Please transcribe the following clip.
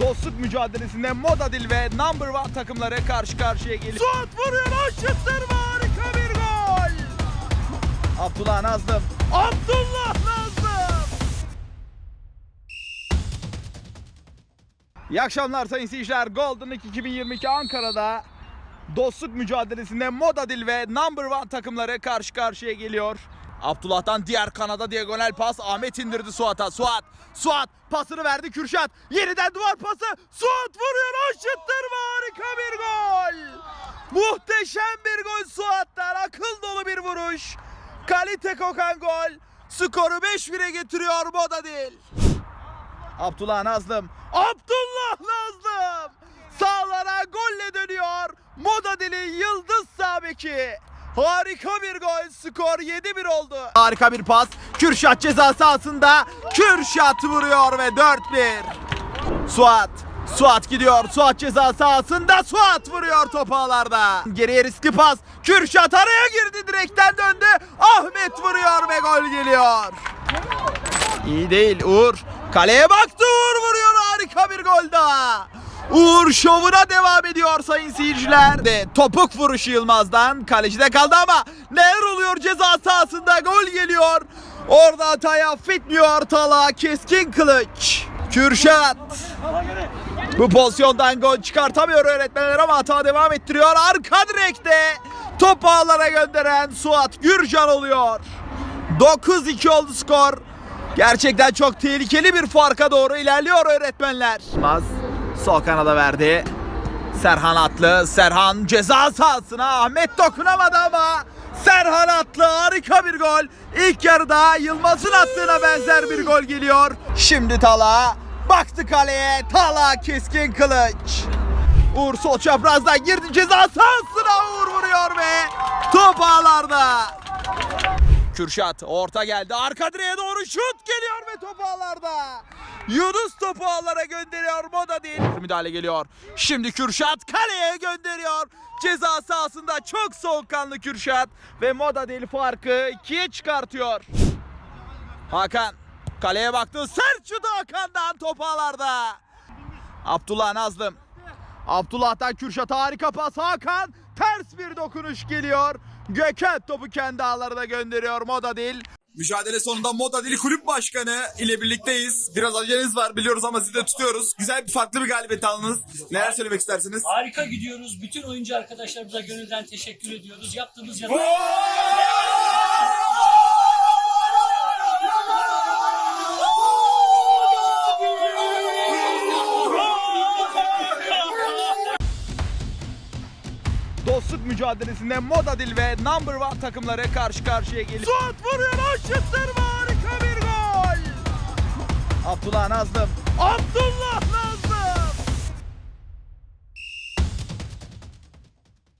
Dostluk mücadelesinde Modadil ve Number One takımları karşı karşıya geliyor. Suat vuruyor ve harika bir gol. Abdullah Nazım. Abdullah Nazım. İyi akşamlar sayın seyirciler. Golden League 2022 Ankara'da dostluk mücadelesinde Modadil ve Number One takımları karşı karşıya geliyor. Abdullah'tan diğer kanada diagonal pas. Ahmet indirdi Suat'a. Suat. Suat pasını verdi Kürşat. Yeniden duvar pası. Suat vuruyor o şuttur ve harika bir gol. Muhteşem bir gol Suat'tan. Akıl dolu bir vuruş. Kalite kokan gol. Skoru 5-1'e getiriyor Modadil. Abdullah Nazlım. Abdullah Nazlım. Sağlara golle dönüyor. Modadil'in yıldız sağ beki. Harika bir gol. Skor 7-1 oldu. Harika bir pas. Kürşat ceza sahasında. Kürşat vuruyor ve 4-1. Suat. Suat gidiyor. Suat ceza sahasında. Suat vuruyor topu ağlarda. Geriye riskli pas. Kürşat araya girdi. Direkten döndü. Ahmet vuruyor ve gol geliyor. İyi değil Uğur. Kaleye baktı Uğur vuruyor harika bir gol daha. Uğur şovuna devam ediyor sayın seyirciler. De topuk vuruşu Yılmaz'dan. Kalecide kaldı ama neler oluyor ceza sahasında gol geliyor. Orada hatayı affetmiyor Tala keskin kılıç. Kürşat. Bu pozisyondan gol çıkartamıyor öğretmenler ama hata devam ettiriyor. Arka direkte top ağlara gönderen Suat Gürcan oluyor. 9-2 oldu skor. Gerçekten çok tehlikeli bir farka doğru ilerliyor öğretmenler. Maz sol kanada verdi. Serhan Atlı. Serhan ceza sahasına. Ahmet dokunamadı ama Serhan Atlı harika bir gol. İlk yarıda Yılmaz'ın attığına benzer bir gol geliyor. Şimdi Tala baktı kaleye. Tala keskin kılıç. Uğur sol çaprazdan girdi ceza sahasına Uğur vuruyor ve top ağlarda. Kürşat orta geldi. Arka direğe doğru şut geliyor ve top ağlarda. Yunus topu ağlara gönderiyor. Moda değil. Müdahale geliyor. Şimdi Kürşat kaleye gönderiyor. Ceza sahasında çok soğukkanlı Kürşat. Ve Moda değil farkı ikiye çıkartıyor. Hakan kaleye baktı. Sert şut Hakan'dan top ağlarda. Abdullah Nazlım. Abdullah'tan Kürşat harika pas. Hakan ters bir dokunuş geliyor. Gökhan topu kendi ağlarına gönderiyor. Moda değil. Mücadele sonunda Moda Dili Kulüp Başkanı ile birlikteyiz. Biraz aceleniz var biliyoruz ama sizi de tutuyoruz. Güzel bir farklı bir galibiyet aldınız. Neler söylemek istersiniz? Harika gidiyoruz. Bütün oyuncu arkadaşlarımıza gönülden teşekkür ediyoruz. Yaptığımız yatırım... Dostluk mücadelesinde Modadil ve Number One takımları karşı karşıya geliyor. Suat vuruyor ve harika bir gol. Abdullah Nazlım. Abdullah